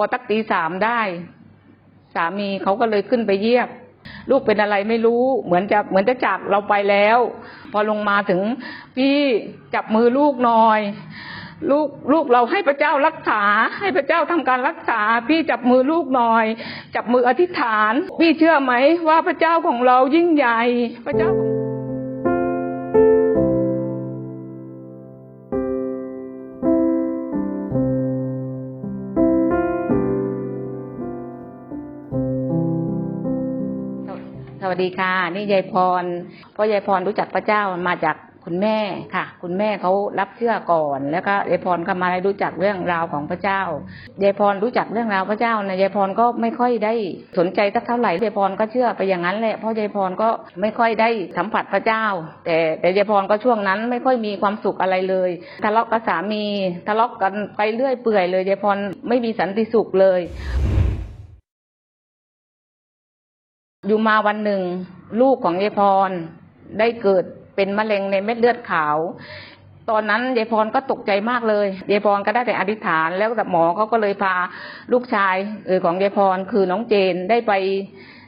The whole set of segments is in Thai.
อตักตีสามได้ สามีเขาก็เลยขึ้นไปเยียบลูกเป็นอะไรไม่รู้เหมือนจะเหมือนจะจากเราไปแล้ว พอลงมาถึงพี่จับมือลูกหน่อย ลูกลูกเราให้พระเจ้ารักษา ให้พระเจ้าทำการรักษา พี่จับมือลูกหน่อย จับมืออธิษฐาน พี่เชื่อไหมว่าพระเจ้าของเรายิ่งใหญ่พระเจ้าของ สวัสดีค่ะ นี่ยายพรเพราะยายพรรู้จักพระเจ้ามาจากคุณแม่ค่ะ คุณแม่เขารับเชื่อก่อน แล้วก็ยายพรก็มาได้รู้จักเรื่องราวของพระเจ้ายายพรรู้จักเรื่องราวพระเจ้านะยายพรก็ไม่ค่อยได้สนใจสักเท่าไหร่ยายพรก็เชื่อไปอย่างนั้นแหละเพราะยายพรก็ไม่ค่อยได้สัมผัสพระเจ้า แต่แต่ยายพรก็ช่วงนั้นไม่ค่อยมีความสุขอะไรเลยทะเลาะกับสามีทะเลาะกันไปเรื่อยเปื่อยเลยยายพรไม่มีสันติสุขเลย อยู่มาวันหนึ่ง ลูกของยายพรได้เกิดเป็นมะเร็งในเม็ดเลือดขาว ตอนนั้นยายพรก็ตกใจมากเลยยายพรก็ได้แต่อธิษฐาน แล้วกับหมอเขาก็เลยพาลูกชายเออของยายพรคือน้องเจนได้ไป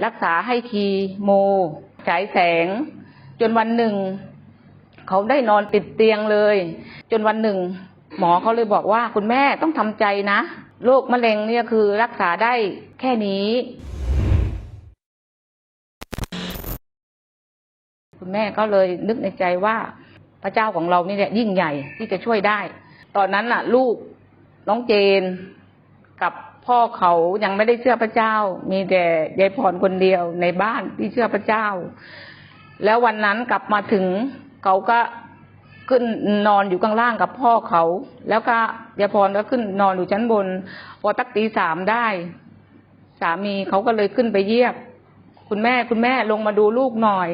รักษาให้คีโมฉายแสง จนวันหนึ่ง เขาได้นอนติดเตียงเลย จนวันหนึ่ง หมอเขาเลยบอกว่าคุณแม่ต้องทำใจนะโรคมะเร็งเนี่ยคือรักษาได้แค่นี้ คุณแม่ก็เลยนึกในใจว่าพระเจ้าของเรานี่แหละยิ่งใหญ่ที่จะช่วยได้ ตอนนั้นน่ะ ลูกน้องเจนกับพ่อเขายังไม่ได้เชื่อพระเจ้า มีแต่ยายพรคนเดียวในบ้านที่เชื่อพระเจ้า แล้ววันนั้นกลับมาถึงเขาก็ขึ้นนอนอยู่ข้างล่างกับพ่อเขา แล้วก็ยายพรก็ขึ้นนอนอยู่ชั้นบนพอตักตีสามได้ สามีเขาก็เลยขึ้นไปเยียบ คุณแม่คุณแม่ลงมาดูลูกหน่อย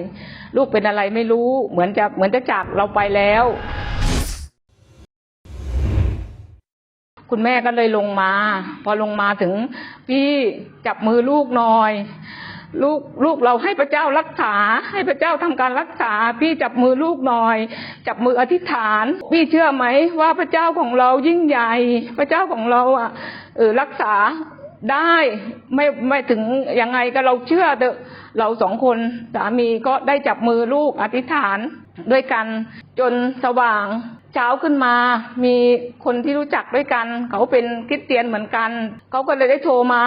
ลูกเป็นอะไรไม่รู้เหมือนจะเหมือนจะจากเราไปแล้ว คุณแม่ก็เลยลงมา พอลงมาถึงพี่จับมือลูกหน่อย ลูกลูกเราให้พระเจ้ารักษา ให้พระเจ้าทำการรักษา พี่จับมือลูกหน่อย จับมืออธิษฐาน พี่เชื่อไหมว่าพระเจ้าของเรายิ่งใหญ่ พระเจ้าของเราอะเออรักษา ได้ไม่ไม่ถึงยังไงก็เราเชื่อเถอะเราสองคนสามีก็ได้จับมือลูกอธิษฐานด้วยกันจนสว่างเช้าขึ้นมา มีคนที่รู้จักด้วยกัน เขาเป็นคริสเตียนเหมือนกัน เขาก็เลยได้โทรมา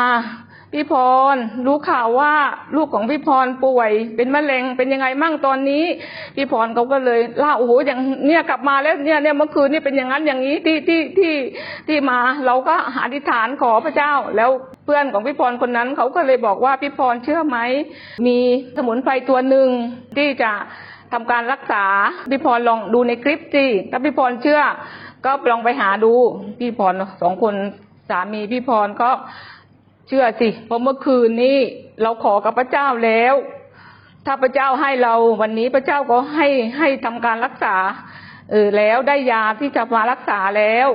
พี่พรรู้ข่าวว่าลูกของพี่พรป่วย เป็นมะเร็งเป็นยังไงมั่งตอนนี้พี่พรเขาก็เลยเล่าโอ้โหอย่างเนี่ยกลับมาแล้วเนี่ยเนี่ยเมื่อคืนนี่เป็นอย่างนั้นอย่างนี้ที่ที่ที่ที่มาเราก็อธิษฐานขอพระเจ้า แล้วเพื่อนของพี่พรคนนั้นเขาก็เลยบอกว่าพี่พรเชื่อไหมมีสมุนไพรตัวหนึ่งที่จะทำการรักษาพี่พรลองดูในคลิปสิถ้าพี่พรเชื่อ ก็ลองไปหาดูพี่พรสองคนสามีพี่พรก็ ชื่อสิเพราะเมื่อคืนนี้เราขอกับพระเจ้าแล้ว ถ้าพระเจ้าให้เราวันนี้พระเจ้าก็ให้ให้ทำการรักษาเออแล้วได้ยาที่จะมารักษาแล้ว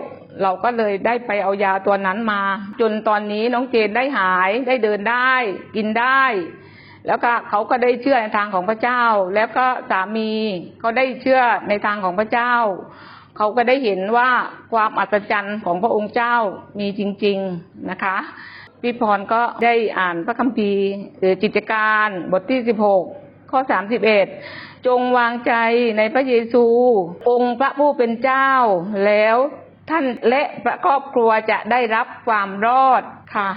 เราก็เลยได้ไปเอายาตัวนั้นมา จนตอนนี้น้องเจนได้หายได้เดินได้ กินได้ แล้วก็เขาก็ได้เชื่อในทางของพระเจ้า แล้วก็สามีเขาได้เชื่อในทางของพระเจ้าเขาก็ได้เห็นว่าความอัศจรรย์ของพระองค์เจ้ามีจริง ๆนะคะ พี่พรก็ได้อ่านพระคัมภีร์หรือจิตการบทที่ 16 ข้อ 31 จงวางใจในพระเยซู องค์พระผู้เป็นเจ้า แล้วท่านและครอบครัวจะได้รับความรอดค่ะ